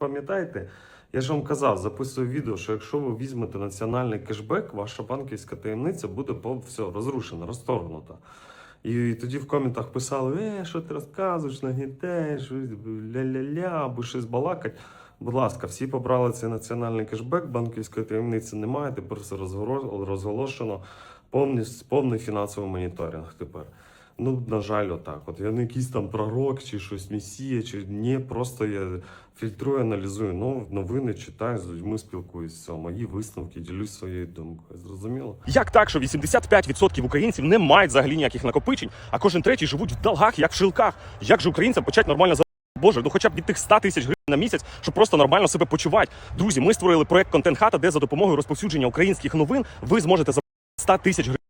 Пам'ятаєте, я ж вам казав, записую відео, що якщо ви візьмете національний кешбек, ваша банківська таємниця буде все розрушена, розторгнута. І тоді в коментах писали: е, що ти розказуєш, нагнітаєш, ля-ля-ля, або щось балакать. Будь ласка, всі побрали цей національний кешбек, банківської таємниці немає, тепер все розголошено, повний, повний фінансовий моніторинг тепер. Ну, на жаль, отак. От я не якийсь там пророк чи щось месія, чи ні, просто я фільтрую, аналізую новини, читаю, з людьми спілкуюся, мої висновки, ділюсь своєю думкою. Зрозуміло? Як так, що 85% українців не мають взагалі ніяких накопичень, а кожен третій живуть в долгах, як в шилках? Як же українцям почати нормально за Боже, ну хоча б від тих 100 тисяч гривень на місяць, щоб просто нормально себе почувати. Друзі, ми створили проект Контент Хата, де за допомогою розповсюдження українських новин ви зможете за 100 тисяч гривень